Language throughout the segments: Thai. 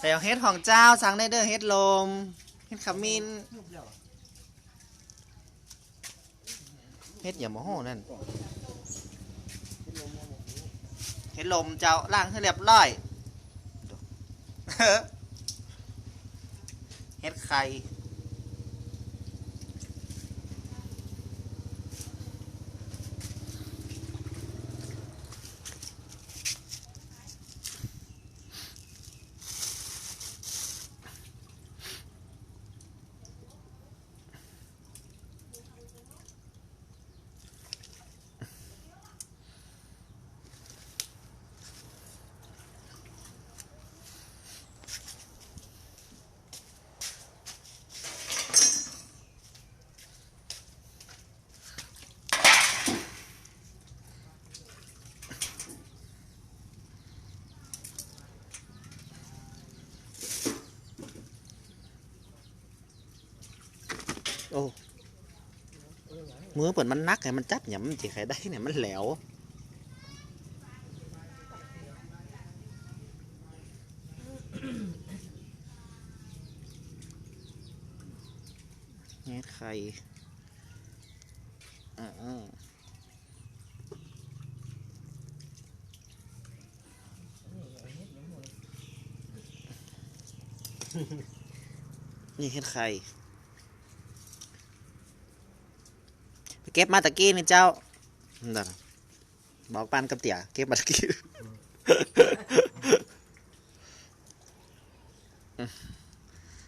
แต่เฮ็ดของเจ้าสั่งได้เด้อเฮ็ดลมเฮ็ดขมิ้นเฮ็ดอย่าโมโหนั่นเฮ็ดลมเจ้าล่างให้เรียบร้อยเฮ็ดไข่ โอ้มือเปิดมันนักไงมันจับหยำมันจีใครได้เนี่ยมันแหลวเฮ็ดไข่อ่านี่เฮ็ดไข่ ไป เก็บมาตะกี้นี่เจ้านั่นน่ะบอกปานกับเตี่ยเก็บมาตะกี้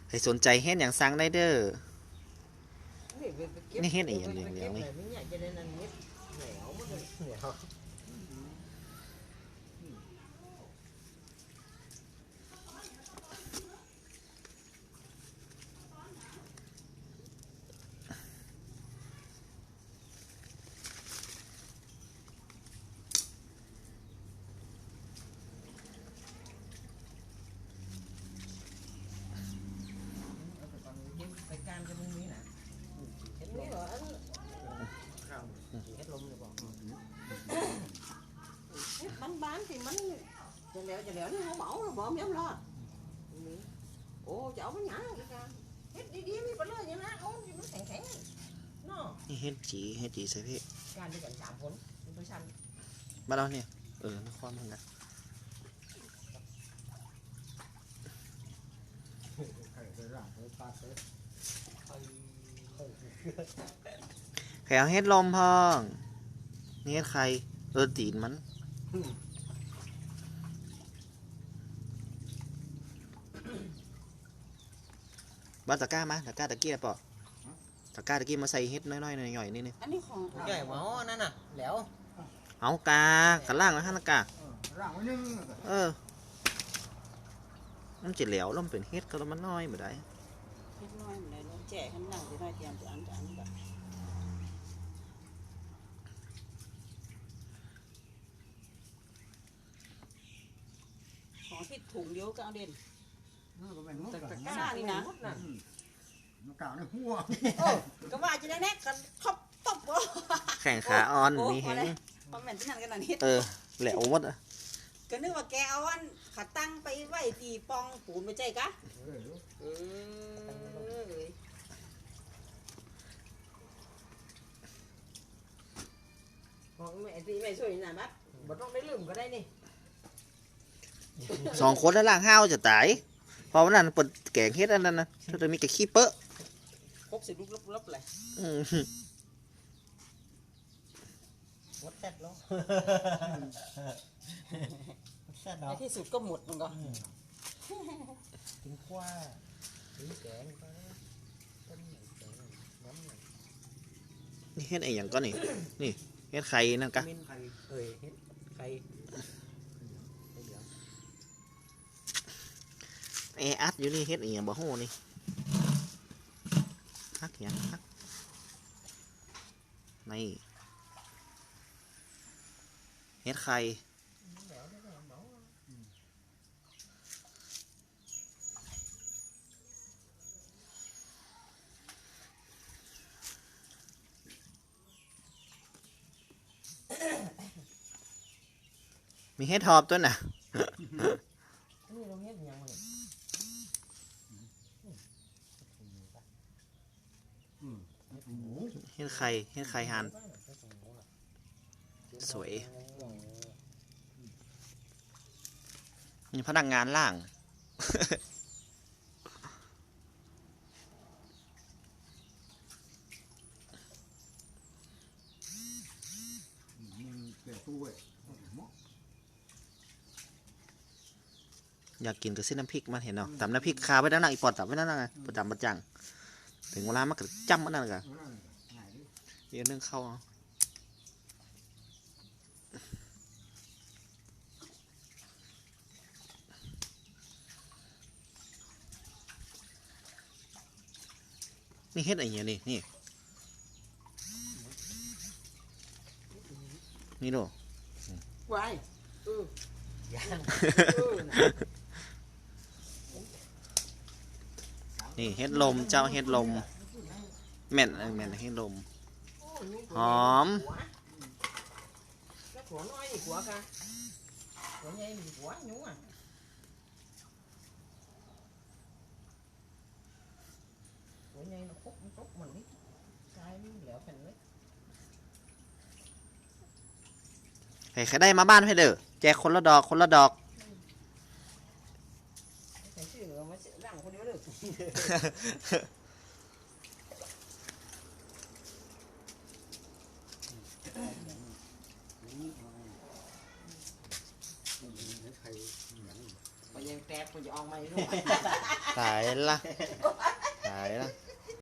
ให้สนใจเฮ็ดอย่างสั่งได้เด้อนี่เฮ็ดอีหยังเหลืองๆนี่ ไปการกันตรงนี้นะเห็นไหมเหรอเฮ็ดลมเลยบอก bánh bán thì bánh chả lẹo chả lẹo nó không bỏ rồi bỏ miếng lo ồ cháu mới nhả cái ca hết đi đi mới bật lên vậy nè ôn thì nó khảnh khảnh nó นี่เฮ็ดจีเฮ็ดจีใส่พี่การด้วยกันสามคนเป็นตัวชัน มาแล้วเนี่ย เออนครมันนะแขวเฮ็ดลมพองนี่เฮ็ดใครเออตีนมัน บ้านตะกร้ามาตะกร้าตะกี้ปอตะกร้าตะกี้มาใส่เฮ็ดน้อยๆหน่อยๆนี่นี่ anh đi phòng ใหญ่หมอนั่นน่ะแหล้วเอากากระล่างแล้วฮะนะการ่างไว้นึงเออมันจะเหลวแล้วมันเป็นเฮ็ดก็แล้วมันน้อยบ่ได้ hết nói mà này nó trẻ hơn nào thì nói tiền thì ăn thì ăn vậy có thịt thùng điếu cao đền มันก็เป็น มุกตะกร้านี่นะมันกล่าวในหัวก็ว่าจะได้แน่กันครบตบบ่แข่งขาอ่อนโอ้นี่พเห็อนแล้วคอมเมนต์ที่นั่นกันนะนี่เออแหลวหมดอะก็นึกว่าแกเอาอันขาตั้งไปไว้ตีปองปูนไปใจกะเออบอกแม่ตีแม่ช่วยหน่อยบัดบ่ต้องได้ลืมก็ได้นี่สองคนแล้วล่างห้าวจะตาย พราะวันนั้นเปิดแกงเฮ็ดอันนั้นนะถ้าจะมีแต่ขี้เปอะครบสิลุกลบๆเลยอืมวัดแซ่บแล้วแซ่บในเนาะที่สุดก็หมดมันก็กินกว้ากินแกงก็ต้นหนึ่งแกงน้ำหนึ่งนี่เฮ็ดไอ้หยังก็นี่ นี่เฮ็ดไข่นั่นกะมินไข่เอ้ยเฮ็ดไข่เดี๋ยว แออัดอยู่นี่เฮ็ดไอ้หยังบ่ฮู้นี่ฮักหยังฮักนี่เฮ็ดไข่มีเฮ็ดทอบตัวน่ะ อันนี้เราเฮ็ดหยังไง ห็นไข่เห็นไข่หานสวยมีพนักงานล่าง อยากกินก็ซื้อน้ำพริกมาเห็นเนาะตำน้ำพริกคาไว้ด้านหน้าอีปอดตับไว้ด้านหน้าไงประจำประจัง ถึงเวลามันก็จ้ำมันนั่นกัน เดี๋ยวนึ่งเข้าเอานี่เฮ็ดอะไรเงี้ยนี่นี่นี่ดูไว้เออยางนี่เฮ็ดลมเจ้าเฮ็ดลมแม่นเออแม่นเฮ็ดลม หอมหัวแล้วหัวน้อยนี่หัวกะหัวใหญ่มีหัวหนูอะหัวใหญ่ nó khúc nó trúc mình biết cái nó lẹo thành đấy ใครใครได้มาบ้านให้เด้อแจกคนละดอกคนละดอก cái sự mà sẽ làm con đứa được ใครเหมื อน mà giờ